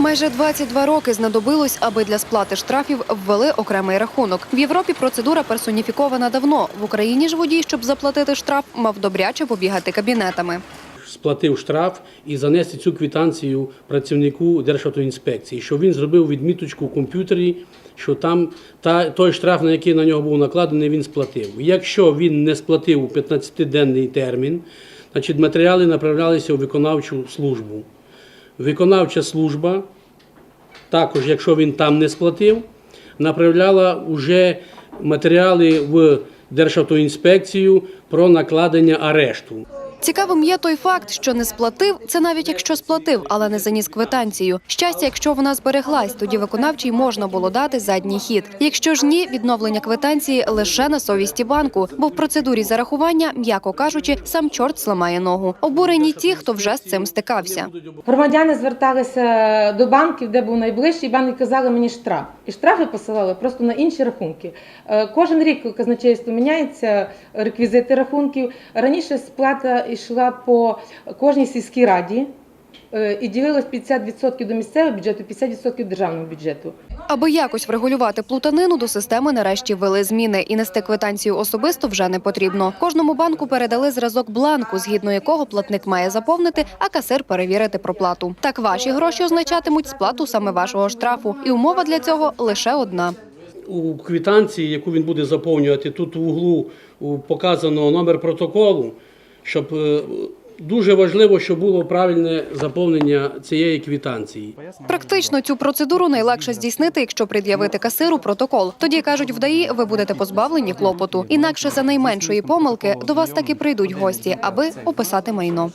Майже 22 роки знадобилось, аби для сплати штрафів ввели окремий рахунок. В Європі процедура персоніфікована давно. В Україні ж водій, щоб заплатити штраф, мав добряче побігати кабінетами. сплатив штраф і занести цю квитанцію працівнику Державтоінспекції, що він зробив відміточку в комп'ютері, що там та, той штраф, на який на нього був накладений, він сплатив. Якщо він не сплатив у 15-денний термін, значить матеріали направлялися у виконавчу службу. Виконавча служба, також, якщо він там не сплатив, направляла вже матеріали в Державтоінспекцію про накладення арешту. Цікавим є той факт, що не сплатив, це навіть якщо сплатив, але не заніс квитанцію. Щастя, якщо вона збереглась, тоді виконавчій можна було дати задній хід. Якщо ж ні, відновлення квитанції лише на совісті банку, бо в процедурі зарахування, м'яко кажучи, сам чорт зламає ногу. Обурені ті, хто вже з цим стикався. Громадяни зверталися до банків, де був найближчий, і казали мені штраф. І штрафи посилали просто на інші рахунки. Е, Кожен рік казначейство міняється реквізити рахунків. Раніше сплата йшла по кожній сільській раді е, і ділилось 50% до місцевого бюджету, 50% до державного бюджету. Аби якось врегулювати плутанину, до системи нарешті ввели зміни, і нести квитанцію особисто вже не потрібно. Кожному банку передали зразок бланку, згідно якого платник має заповнити, а касир перевірити проплату. Так ваші гроші означатимуть сплату саме вашого штрафу, і умова для цього лише одна. У квитанції, яку він буде заповнювати, тут в углу у, показано номер протоколу, щоб е, дуже важливо, щоб було правильне заповнення цієї квитанції. Практично цю процедуру найлегше здійснити, якщо пред'явити касиру протокол. Тоді кажуть, в ДАІ ви будете позбавлені клопоту. Інакше за найменшої помилки до вас таки прийдуть гості, аби описати майно.